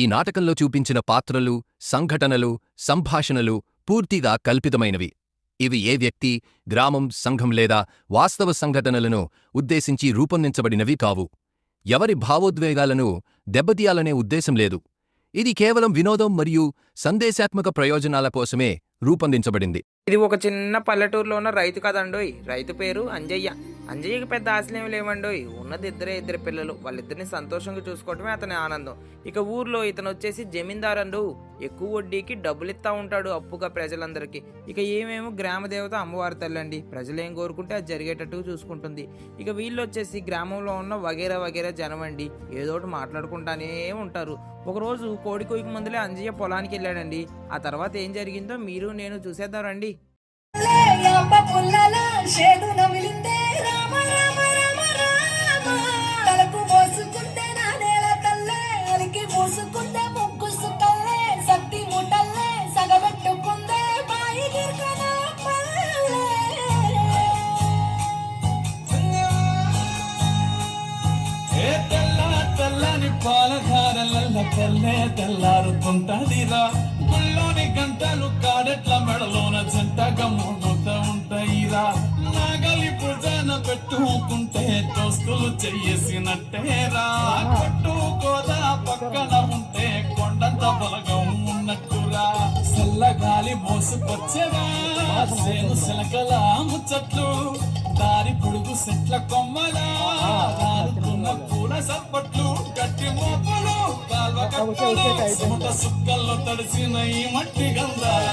ఈ నాటకంలో చూపించిన పాత్రలు, సంఘటనలు, సంభాషణలు పూర్తిగా కల్పితమైనవి. ఇవి ఏ వ్యక్తి, గ్రామం, సంఘం లేదా వాస్తవ సంఘటనలను ఉద్దేశించి రూపొందించబడినవి కావు. ఎవరి భావోద్వేగాలను దెబ్బతీయాలనే ఉద్దేశం లేదు. ఇది కేవలం వినోదం మరియు సందేశాత్మక ప్రయోజనాల కోసమే రూపొందించబడింది. ఇది ఒక చిన్న పల్లెటూరులో ఉన్న రైతు కదండోయ్. రైతు పేరు అంజయ్య. అంజయ్యకి పెద్ద ఆశలేం లేవండోయ్. ఉన్నది ఇద్దరే ఇద్దరు పిల్లలు. వాళ్ళిద్దరిని సంతోషంగా చూసుకోవటమే అతని ఆనందం. ఇక ఊర్లో ఇతను వచ్చేసి జమీందారండు. ఎక్కువ వడ్డీకి డబ్బులు ఇస్తా ఉంటాడు అప్పుగా ప్రజలందరికీ. ఇక ఏమేమో గ్రామ దేవత అమ్మవారి తల్లండి. ప్రజలు ఏం కోరుకుంటే అది జరిగేటట్టు చూసుకుంటుంది. ఇక వీళ్ళు వచ్చేసి గ్రామంలో ఉన్న వగేరా వగేరా జనం అండి ఏదో ఒకటి మాట్లాడుకుంటానే ఉంటారు. ఒకరోజు కోడి కోయికి మందులే అంజయ్య పొలానికి వెళ్ళాడండి ఆ తర్వాత ఏం జరిగిందో మీరు నేను చూసేద్దాం రండి. దోస్తులు చెయ్యేసినట్టేరా కొట్టు కోదా పక్కన ఉంటే కొండంత బలగం ఉన్నట్టురా. చల్లగాలి మోసుకొచ్చేరా. సేను శిలకల ముచ్చట్లు దారి పొడుగు సెట్ల కొమ్మలా. దారుతున్న పూల సప్పట్లు గట్టి మోపలు కాల్వ కట్టలు సుక్కల్లో తడిసిన ఈ మట్టి గంధాల.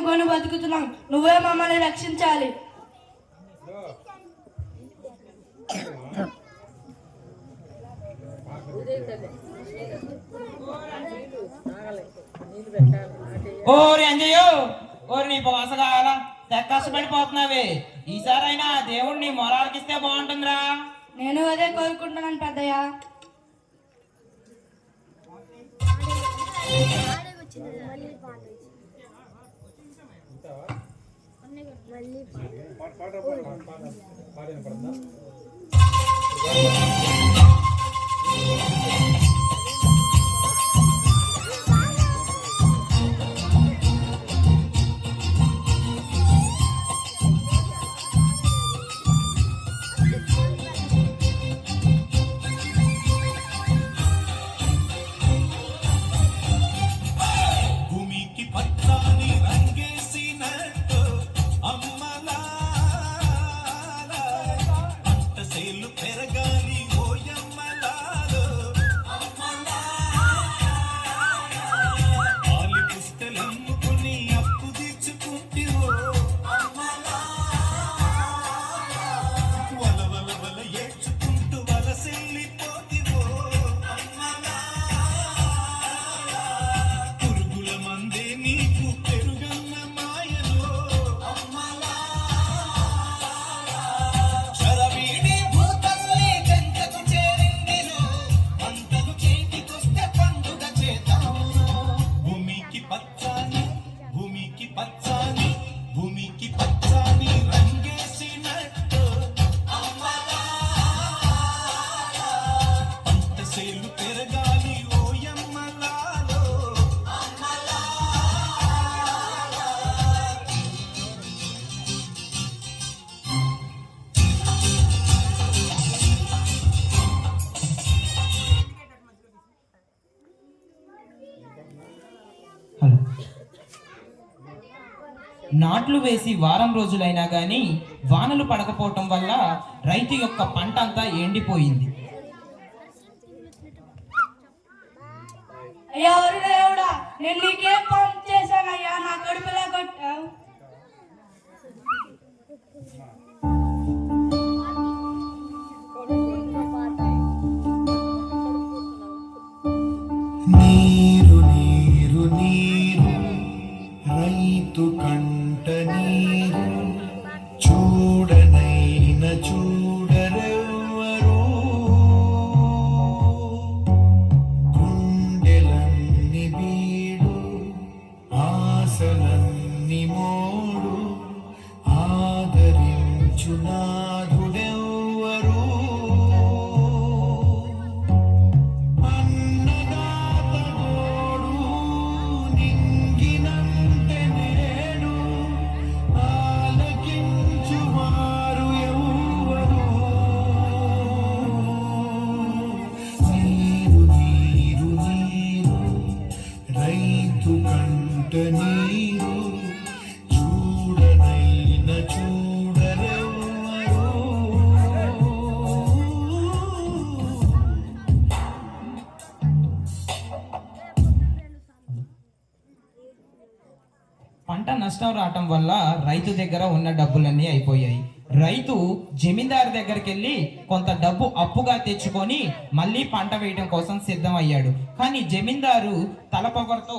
నమ్ముకొని బతుకుతున్నాం. నువ్వే మమ్మల్ని రక్షించాలి. ఓరి అంజయ్యో ఓరి నీ పోసగాల కష్టపడిపోతున్నావే? ఈసారైనా దేవుడిని మొరాలకిస్తే బాగుంటుందిరా. నేను అదే కోరుకుంటున్నాను పెద్దయ్య. பாடுற படம் தான் నాట్లు వేసి వారం రోజులైనా కానీ వానలు పడకపోవటం వల్ల రైతు యొక్క పంట అంతా ఎండిపోయింది. అయ్యా దేవుడా నేను నీకేం పంప్ చేశానయ్యా? నా కడుపులా కొట్టావు? పంట నష్టం రావటం వల్ల రైతు దగ్గర ఉన్న డబ్బులన్నీ అయిపోయాయి. రైతు జమీందారు దగ్గరికి వెళ్ళి కొంత డబ్బు అప్పుగా తెచ్చుకొని మళ్ళీ పంట వేయడం కోసం సిద్ధం అయ్యాడు కానీ జమీందారు తలపొగరతో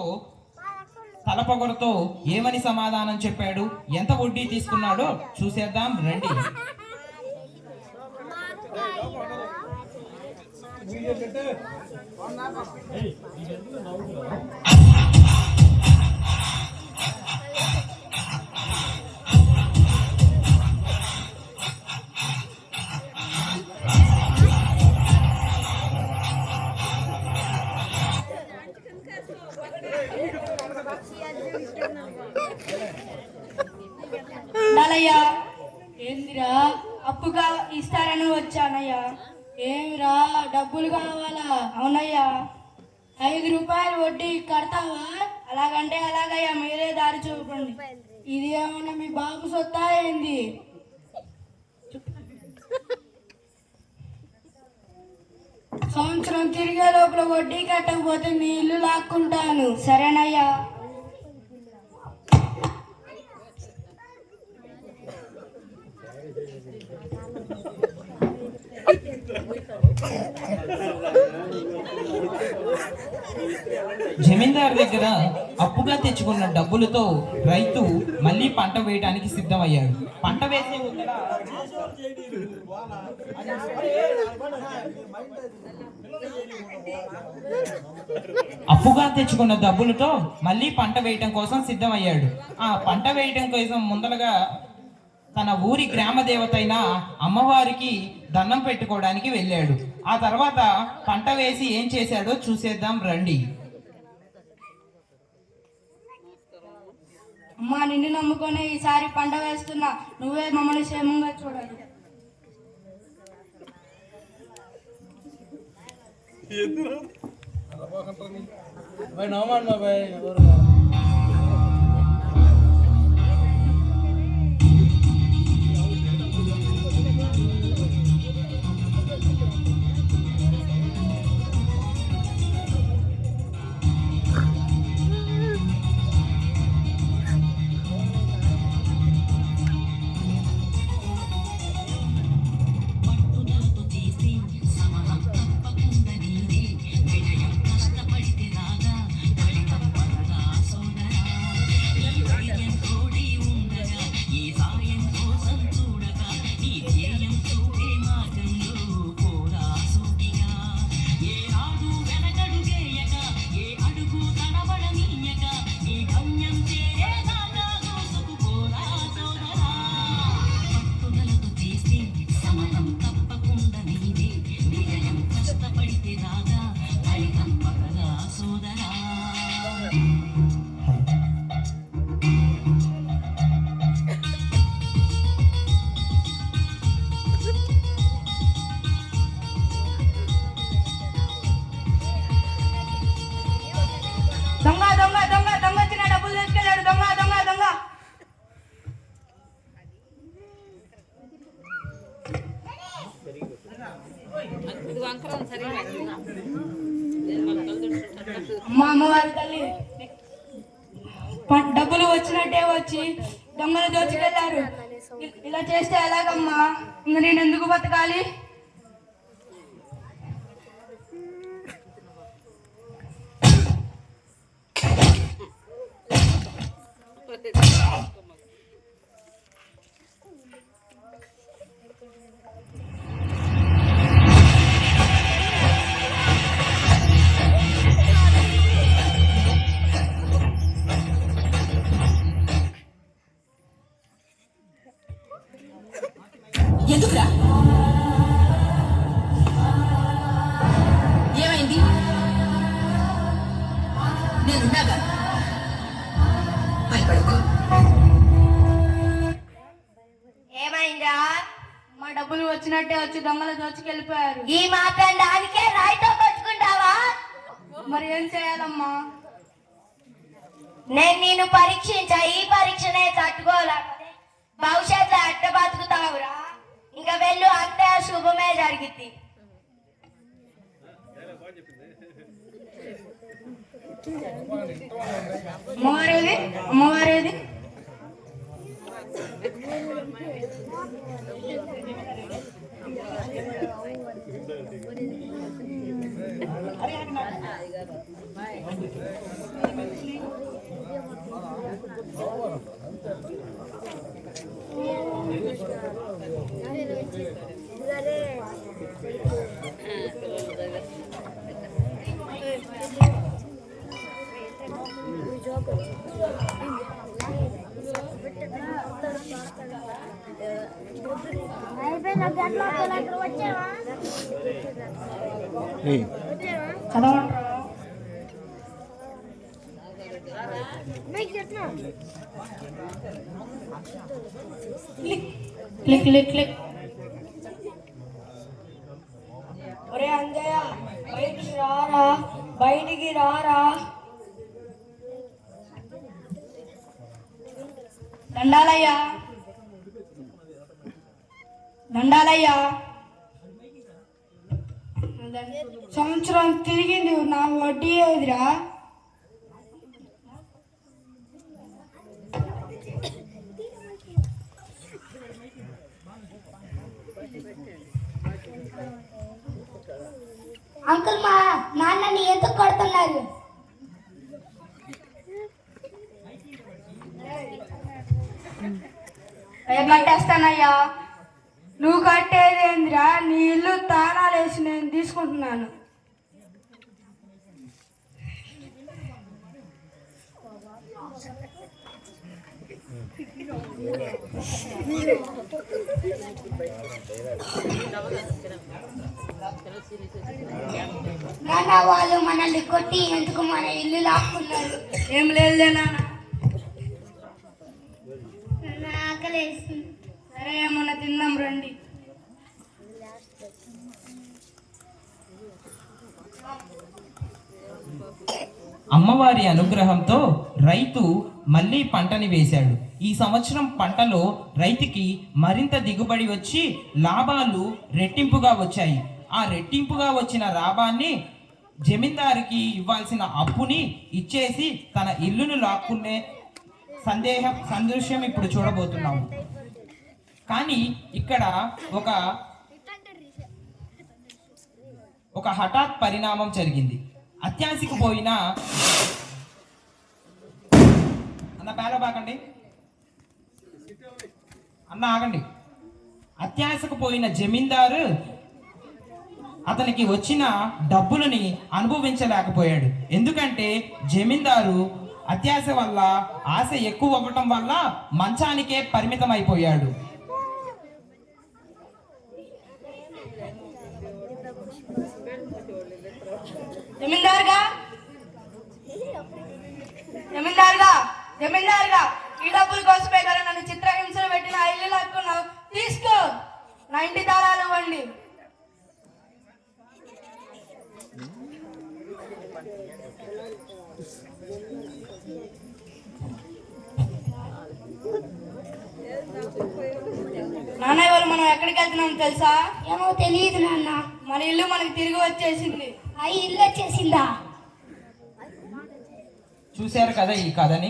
తలపొగరతో ఏమని సమాధానం చెప్పాడు? ఎంత వడ్డీ తీసుకున్నాడో చూసేద్దాం రండి. మీ బాబు సొత్తా ఏంది సంవత్సరం తిరిగే లోపల వడ్డీ కట్టకపోతే మీ ఇల్లు లాక్కుంటాను. సరేనయ్యా? జమీందారు దగ్గర అప్పుగా తెచ్చుకున్న డబ్బులతో రైతు మళ్ళీ పంట వేయడానికి సిద్ధమయ్యాడు. పంట వేసే అప్పుగా తెచ్చుకున్న డబ్బులతో మళ్ళీ పంట వేయటం కోసం సిద్ధమయ్యాడు. ఆ పంట వేయటం కోసం ముందరగా తన ఊరి గ్రామ దేవత అయిన అమ్మవారికి దండం పెట్టుకోవడానికి వెళ్ళాడు. ఆ తర్వాత పంట వేసి ఏం చేశాడో చూసేద్దాం రండి. అమ్మా నిన్ను నమ్ముకొని ఈసారి పంట వేస్తున్నా. నువ్వే మమ్మల్ని క్షేమంగా చూడాలి. దొంగ జరగాలి Thank వచ్చినట్టే వచ్చి దొంగలు దోచుకెళ్ళిపోయారు ఈ మాత్రం దానికే రాయితో కొట్టుకుంటావా? మరి ఏం చేయాలమ్మా? నేను నిన్ను పరీక్షించా ఈ పరీక్షనే తట్టుకోలేకపోతే భవిష్యత్తులో అట్ట బతుకుతావురా. ఇంకా వెళ్ళు అంతే శుభమే జరిగింది అమ్మవారేది అమ్మవారేది క్లిక్ క్లిక్ క్లిక్. ఒరే అంజయ్య బయటికి రారా? బయటికి రారా? దండాలయ్యా. దండాలయ్యా సంవత్సరం తిరిగింది నా వడ్డీ ఏదిరా? అంకుల్ మా నాన్నని ఎందుకు కొడుతున్నారు? అయ్యా కట్టేస్తానయ్యా నువ్వు కట్టేది ఏందిరా? నీ ఇల్లు తాళాలు వేసి నేను తీసుకుంటున్నాను. నాన్న వాళ్ళు మనల్ని కొట్టి ఎందుకు మన ఇల్లు లాక్కున్నారు? ఏం లేదులే నాన్న. ఏమన్నా తిందాం రండి. అమ్మవారి అనుగ్రహంతో రైతు మళ్ళీ పంటని వేశాడు. ఈ సంవత్సరం పంటలో రైతుకి మరింత దిగుబడి వచ్చి లాభాలు రెట్టింపుగా వచ్చాయి. ఆ రెట్టింపుగా వచ్చిన లాభాన్ని జమీందారుకి ఇవ్వాల్సిన అప్పుని ఇచ్చేసి తన ఇల్లును లాక్కునే సందేహం సందృశ్యం ఇప్పుడు చూడబోతున్నాము. కానీ ఇక్కడ ఒక ఒక హఠాత్ పరిణామం జరిగింది. అత్యాశకు పోయిన అన్న పేల బాకండి. అన్న ఆగండి. అత్యాశకు పోయిన జమీందారు అతనికి వచ్చిన డబ్బులని అనుభవించలేకపోయాడు. ఎందుకంటే జమీందారు అత్యాశ వల్ల ఆశ ఎక్కువ అవ్వటం వల్ల మంచానికే పరిమితం అయిపోయాడు జమీందారుగా జమీందారుగా ఈ డబ్బుల కోసమే కదా నన్ను చిత్రహింసలు పెట్టిన ఇల్లు లాక్కున్నావు? తీసుకో. నా ఇంటి తాళాలు ఇవ్వండి నాన్న ఇవాళ మనం ఎక్కడికి వెళ్తున్నాం తెలుసా? ఏమో తెలియదు నాన్న. మన ఇల్లు మనకి తిరిగి వచ్చేసింది. ఆ ఇల్లు వచ్చేసిందా? చూశారు కదా ఈ కథని?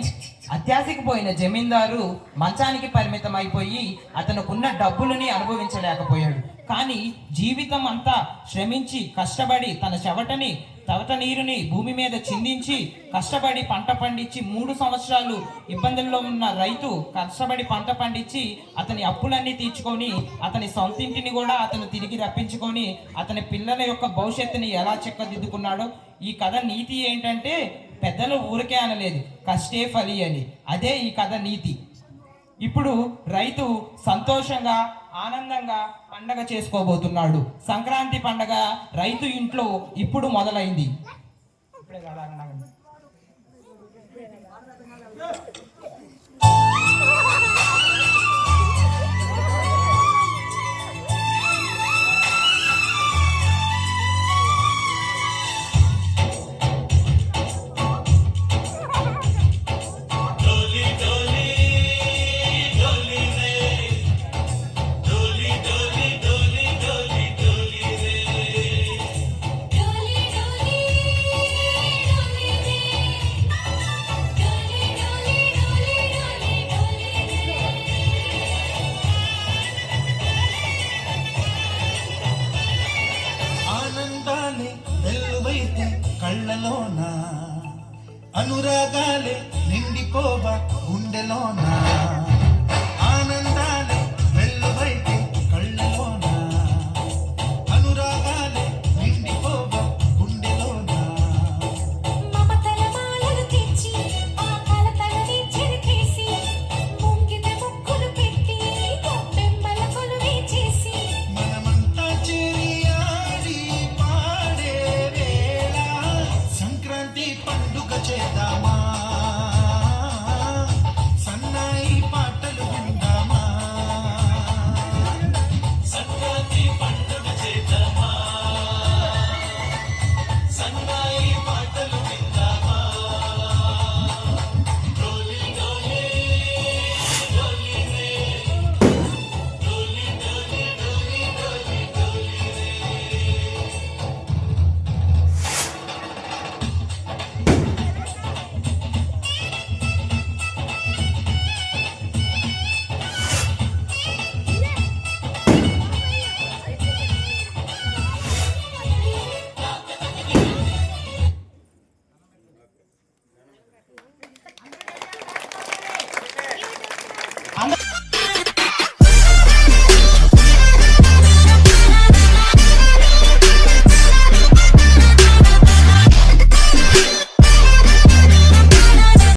అత్యాశకి పోయిన జమీందారు మంచానికి పరిమితం అయిపోయి అతనుకున్న డబ్బులని అనుభవించలేకపోయాడు. కానీ జీవితం అంతా శ్రమించి కష్టపడి తన చెవటని తవట నీరుని భూమి మీద చిందించి కష్టపడి పంట పండించి మూడు సంవత్సరాలు ఇబ్బందుల్లో ఉన్న రైతు కష్టపడి పంట పండించి అతని అప్పులన్నీ తీర్చుకొని అతని సొంతింటిని కూడా అతను తిరిగి రప్పించుకొని అతని పిల్లల యొక్క భవిష్యత్తుని ఎలా చెక్కదిద్దుకున్నాడో ఈ కథ నీతి ఏంటంటే పెద్దలు ఊరికే అనలేదు. కష్టే ఫలి అని. అదే ఈ కథ నీతి. ఇప్పుడు రైతు సంతోషంగా ఆనందంగా పండగ చేసుకోబోతున్నాడు. సంక్రాంతి పండగ రైతు ఇంట్లో ఇప్పుడు మొదలైంది. ఇప్పుడే